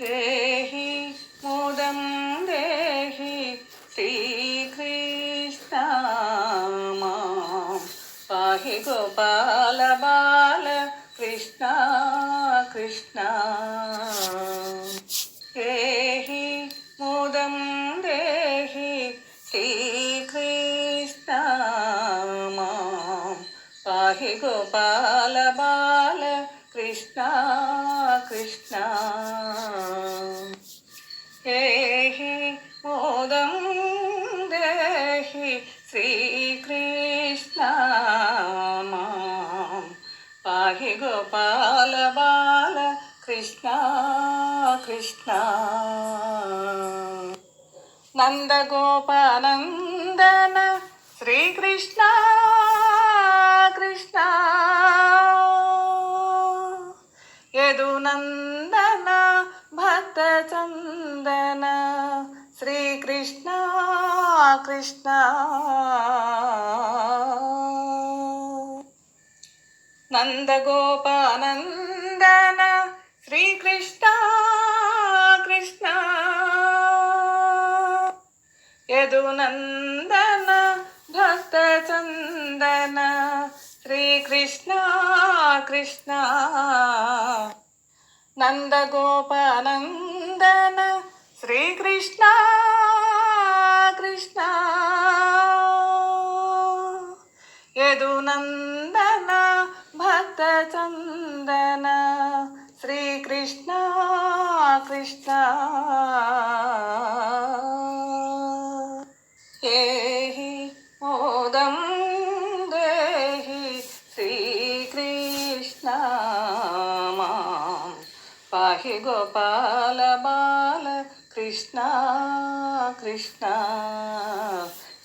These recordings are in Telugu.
देहि मोदं देहि श्रीकृष्णा माँ पाहि गोपाल बाल कृष्णा कृष्णा। देहि मोदं देहि श्रीकृष्णा माँ पाहि गोपाल बाल Krishna, Krishna. Dehi Modam Dehi Sri Krishna Maam Pahi Gopal Krishna Krishna Nanda Gopalandana Sri Krishna Krishna Krishna Yadunandana భక్త చందన. శ్రీకృష్ణ కృష్ణ. నందగోపానందన శ్రీకృష్ణ కృష్ణ. యదునందన భక్త చందన. కృష్ణ. నందగోపానందన శ్రీకృష్ణ కృష్ణ. యదునందన భక్త చందన శ్రీకృష్ణ కృష్ణ. హి గోపాల బాల కృష్ణ కృష్ణ.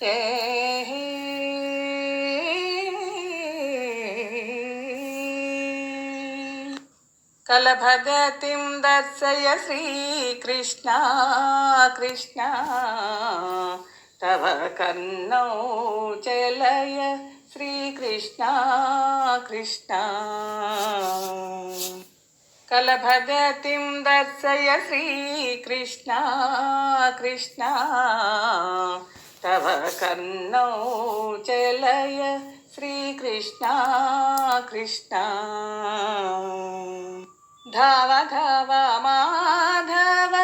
ఏ కలభగతిం దర్శయ శ్రీకృష్ణ కృష్ణ తవ కర్ణౌ చలయ శ్రీకృష్ణ కృష్ణ. కలభగతిం దర్శయ శ్రీకృష్ణ కృష్ణ తవ కర్ణౌ చలయ శ్రీకృష్ణ కృష్ణ ధావ ధావ మాధవ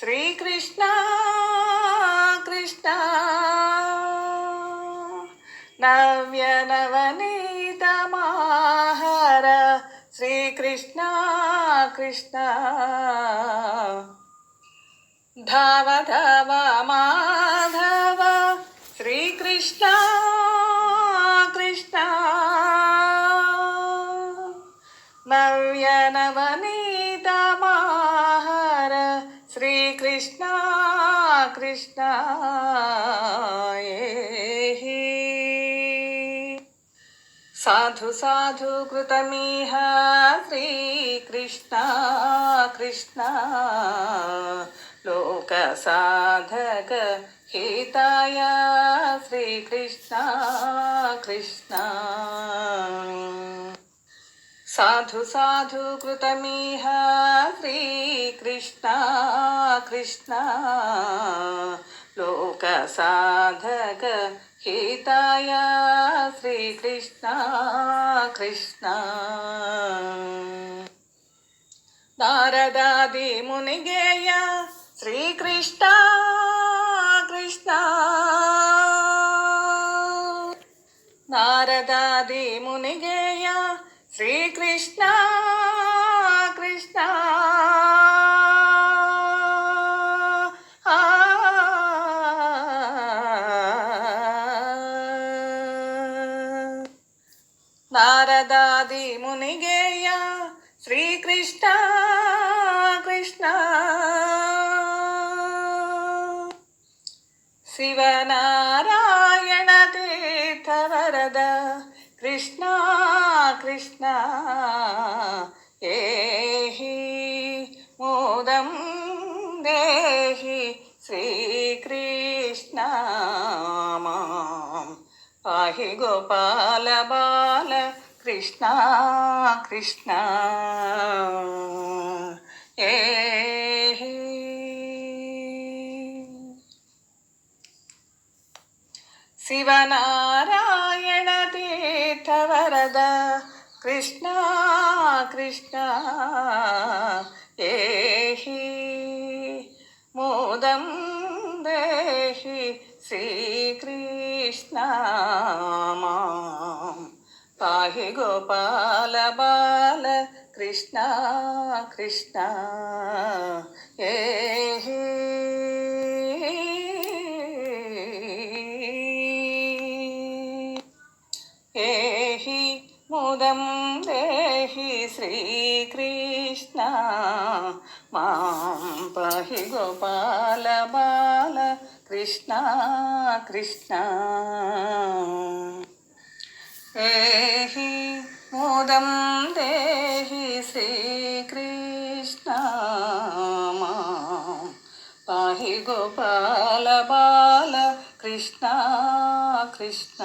శ్రీకృష్ణ కృష్ణ నవ్య ശ്രീകൃഷ്ണ കൃഷ്ണ. ധാവ ധാവ മാധവ. ശ്രീകൃഷ്ണ കൃഷ്ണ. നവ്യനവനീതമാഹര ശ്രീകൃഷ്ണ കൃഷ്ണ ഏഹി साधु साधु कृतमीह श्रीकृष्णा कृष्णा। लोकसाधक हिताय श्रीकृष्णा कृष्णा। साधु साधु श्री श्रीकृष्णा कृष्णा। సాధు సాధు కృతమిహ శ్రీకృష్ణ కృష్ణ లోక నారదాది మునిగేయ శ్రీకృష్ణ కృష్ణ. శివనారాయణ తీర్థవరద కృష్ణ కృష్ణ. ఏహి మోదం దేహి శ్రీకృష్ణ మాం పాహి గోపాల బాల కృష్ణ కృష్ణ. ఏ శివనారాయణ తీర్థవరద కృష్ణ కృష్ణ. ఏ మోదం దేహి శ్రీకృష్ణ പാഹി ഗോപാല ബാല കൃഷ്ണ കൃഷ്ണ ഏ ഏഹി മുദം ദേഹി ശ്രീകൃഷ്ണ മാം പഹി ഗോപാല ബാല കൃഷ്ണ കൃഷ്ണ ഏഹി മോദം ദേഹി ശ്രീകൃഷ്ണ പാഹി ഗോപാല ബാല കൃഷ്ണ കൃഷ്ണ